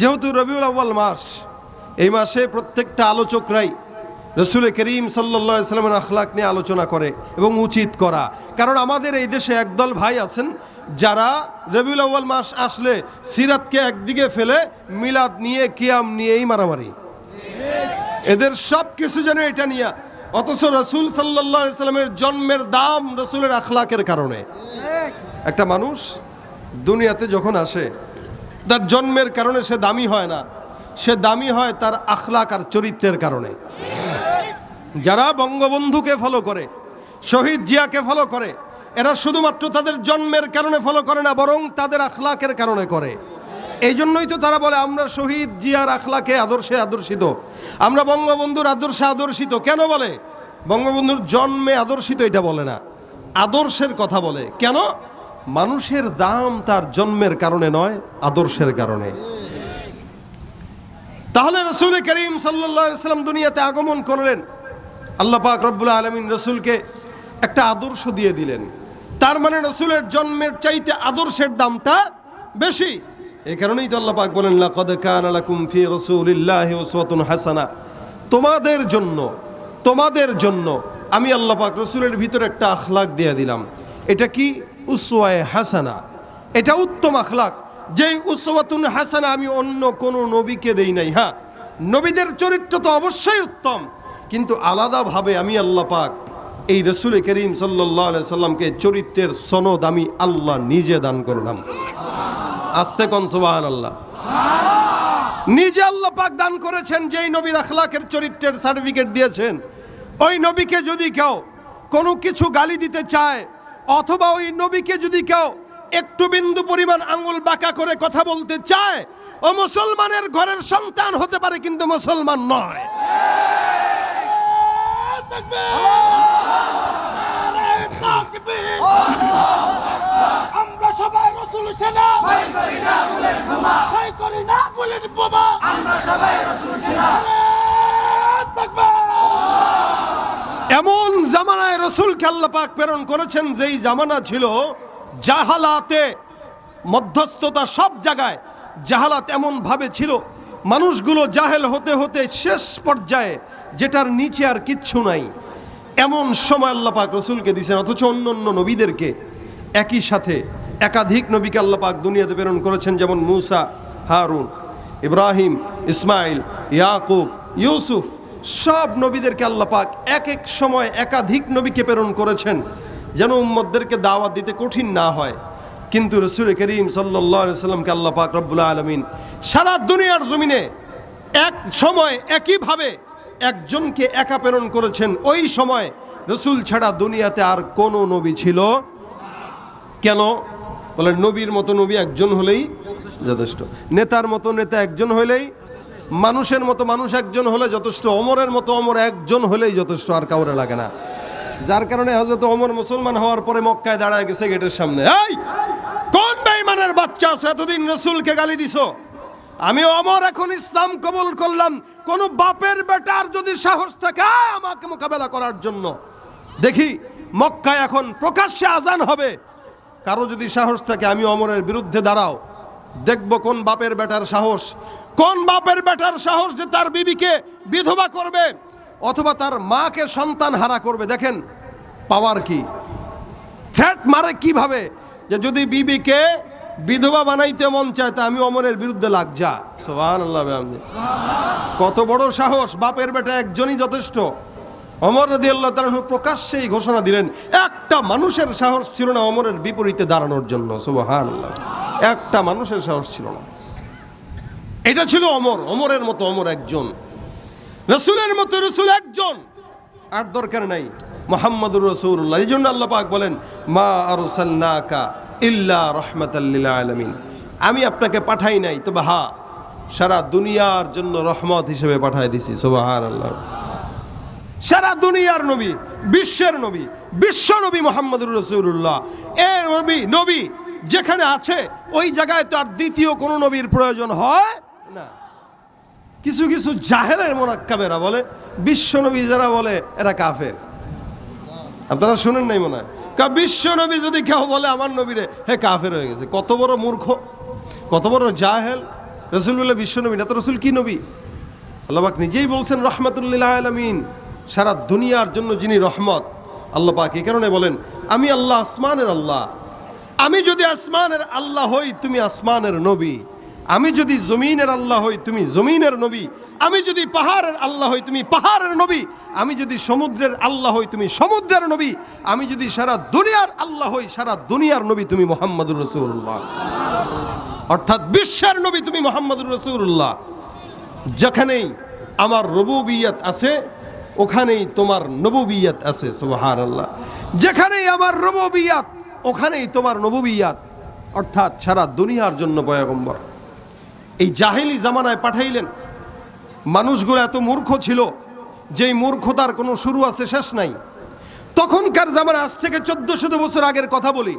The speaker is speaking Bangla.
যেহেতু রবিউল আউ্বাল মাস, এই মাসে প্রত্যেকটা আলোচকরাই রসুল করিম সাল্লা সাল্লামের আখলাক নিয়ে আলোচনা করে এবং উচিত করা। কারণ আমাদের এই দেশে একদল ভাই আছেন, যারা রবিউল আউ্বাল মাস আসলে সিরাতকে একদিকে ফেলে মিলাদ নিয়ে, কিয়াম নিয়েই মারামারি। এদের সব কিছু যেন এটা নিয়ে, অথচ রসুল সাল্লাহ সাল্লামের জন্মের দাম রসুলের আখলাকের কারণে। একটা মানুষ দুনিয়াতে যখন আসে তার জন্মের কারণে সে দামি হয় না। সে দামি হয় তার আখলাক আর চরিত্রের কারণে। যারা বঙ্গবন্ধুকে ফলো করে, শহীদ জিয়াকে ফলো করে, এরা শুধুমাত্র তাদের জন্মের কারণে ফলো করে না, বরং তাদের আখলাকের কারণে করে। এই জন্যই তো তারা বলে, আমরা শহীদ জিয়ার আখলাকে আদর্শে আদর্শিত। আমরা বঙ্গবন্ধুর আদর্শে আদর্শিত। কেন বলে? বঙ্গবন্ধুর জন্মে আদর্শিত এটা বলে না। আদর্শের কথা বলে। কেন? মানুষের দাম তার জন্মের কারণে নয়, আদর্শের কারণে। তাহলে রসুল করিম সাল্লাম দুনিয়াতে আগমন করলেন। আল্লাহ পাক রব্বুল আলমিন রসুলকে একটা আদর্শ দিয়ে দিলেন। তার মানে রসুলের জন্মের চাইতে আদর্শের দামটা বেশি। এই কারণেই তো আল্লাহ পাক বলেন হাসানা। তোমাদের জন্য তোমাদের জন্য আমি আল্লাহ পাক রসুলের ভিতরে একটা আখলাক দিয়ে দিলাম। এটা কি? উসওয়ায়ে হাসানা। এটা উত্তম আখলাক। যেই উসওয়াতুন হাসানা আমি অন্য কোনো নবীকে দেই নাই হ্যাঁ? নবীদের চরিত্র তো অবশ্যই উত্তম, কিন্তু আলাদাভাবে আমি আল্লাহ পাক এই রসুল করিম সাল্লাহ সাল্লামকে চরিত্রের সনদ আমি আল্লাহ নিজে দান করলাম। আস্তে কন সুবাহান আল্লাহ নিজে আল্লাহ পাক দান করেছেন, যেই নবীর আখলাকের চরিত্রের সার্টিফিকেট দিয়েছেন। ওই নবীকে যদি কেউ কোনো কিছু গালি দিতে চায় অথবা ওই নবীকে যদি কেউ একটু বিন্দু পরিমাণ আঙুল বাঁকা করে কথা বলতে চায় ও মুসলমানের ঘরের সন্তান হতে পারে কিন্তু মুসলমান নয়। আমরা সবাই রসুল সেনা ভয় করি না বুলেট বোমা ভয় করি না বুলেট বোমা আমরা সবাই রসুল সেনা থাকবে এমন জামানায় রসুলকে আল্লাহ পাক প্রেরণ করেছেন যেই জামানা ছিল, জাহালাতে মধ্যস্থতা সব জায়গায়, জাহালাত এমনভাবে ছিল, মানুষগুলো জাহেল হতে হতে শেষ পর্যায়ে যেটার নিচে আর কিচ্ছু নাই। এমন সময় আল্লাহ পাক রসুলকে দিয়েছেন অথচ অন্য অন্য নবীদেরকে একই সাথে একাধিক নবীকে আল্লাহ পাক দুনিয়াতে প্রেরণ করেছেন, যেমন মুসা, হারুন, ইব্রাহিম, ইসমাইল, ইয়াকুব, ইউসুফ সব নবীদেরকে আল্লাহ পাক এক এক সময় একাধিক নবীকে প্রেরণ করেছেন, যেন উম্মদদেরকে দাওয়াত দিতে কঠিন না হয়। কিন্তু রসুল করিম সাল্লাহ সাল্লামকে আল্লাহ পাক রব্বুল্লাহ আলমিন সারা দুনিয়ার জমিনে এক সময় একইভাবে একজনকে একা প্রেরণ করেছেন। ওই সময় রসুল ছাড়া দুনিয়াতে আর কোনো নবী ছিল কেন? বলে নবীর মতো নবী একজন হলেই যথেষ্ট। নেতার মতো নেতা একজন হলেই মানুষের মতো মানুষ একজন হলে যথেষ্ট অমরের মতো অমর একজন হলেই যথেষ্ট, আর কাউরে লাগে না। যার কারণে হজরত অমর মুসলমান হওয়ার পরে মক্কায় দাঁড়ায় গেছে গেটের সামনে। এই, কোন বেঈমানের বাচ্চা আছো? এতদিন রসুলকে গালি দিছো। আমি অমর এখন ইসলাম কবুল করলাম। কোন বাপের বেটার যদি সাহস থাকে আমাকে মোকাবেলা করার জন্য। দেখি, মক্কায় এখন প্রকাশ্যে আজান হবে। কারও যদি সাহস থাকে, আমি অমরের বিরুদ্ধে দাঁড়াও। দেখব কোন বাপের বেটার সাহস। কোন বাপের বেটার সাহস যে তার বিবিকে বিধবা করবে, অথবা তার মাকে সন্তান হারা করবে। দেখেন, পাওয়ার কি? থ্রেট মারে কীভাবে? যে যদি বিবিকে বিধবা বানাইতে মন চায়, তা আমি অমরের বিরুদ্ধে লাগ যা। সোহান আল্লাহ কত বড় সাহস, বাপের বেটা একজনই যথেষ্ট। অমর রদি আল্লাহ তালু প্রকাশ্যেই ঘোষণা দিলেন, একটা মানুষের সাহস ছিল না অমরের বিপরীতে দাঁড়ানোর জন্য। সোহান আল্লাহ একটা মানুষের সাহস ছিল না। এটা ছিল অমর। অমরের মতো অমর একজন। রসুলের মতো রসুল একজন। আর দরকার নাই। মোহাম্মদুর রসুল্লাহ এই জন্য আল্লাহ পাক বলেন, মা আরসাল্লাকা ইল্লা রহমতাল্লিল আলমিন। আমি আপনাকে পাঠাই নাই, তবে হা, সারা দুনিয়ার জন্য রহমত হিসেবে পাঠাই দিছি। সোবাহান আল্লাহ সারা দুনিয়ার নবী, বিশ্বের নবী, বিশ্ব নবী মোহাম্মদুর রসুল্লাহ এ নবী নবী যেখানে আছে, ওই জায়গায় তো আর দ্বিতীয় কোনো নবীর প্রয়োজন হয় না। কিছু কিছু জাহেলের মোরাক্কাবেরা বলে বিশ্বনবী যারা বলে, এরা কাফের। আপনারা শুনেন নাই মনে হয়? বিশ্বনবী যদি কেউ বলে, আমার নবীরে, হে কাফের হয়ে গেছে। কত বড় মূর্খ, কত বড় জাহেল। রসুল বলে, বিশ্ব নবী না তো রসুল কি নবী? আল্লাহবাক নিজেই বলছেন রহমতুল্লাহ আলমিন। সারা দুনিয়ার জন্য যিনি রহমত, আল্লাহ পাক এই কারণে বলেন, আমি আল্লাহ, আসমানের আল্লাহ। আমি যদি আসমানের আল্লাহ হই, তুমি আসমানের নবী। আমি যদি জমিনের আল্লাহ হই, তুমি জমিনের নবী। আমি যদি পাহাড়ের আল্লাহ হই, তুমি পাহাড়ের নবী। আমি যদি সমুদ্রের আল্লাহ হই, তুমি সমুদ্রের নবী। আমি যদি সারা দুনিয়ার আল্লাহ হই, সারা দুনিয়ার নবী তুমি মোহাম্মদুর রসুল্লাহ অর্থাৎ বিশ্বের নবী তুমি মোহাম্মদুর রসুল্লাহ যেখানেই আমার রবুবিয়ত আছে, ওখানেই তোমার নবুবিয়ত আছে সুবাহান আল্লাহ যেখানেই আমার রবুবিয়াত ওখানেই তোমার নবুবিয়াত, অর্থাৎ সারা দুনিয়ার জন্য পয়গম্বর। এই জাহিলি জামানায় পাঠাইলেন। মানুষগুলো এত মূর্খ ছিল যেই মূর্খতার কোনো শুরু আছে শেষ নাই। তখনকার জামানা আজ থেকে চোদ্দ শত বছর আগের কথা বলি।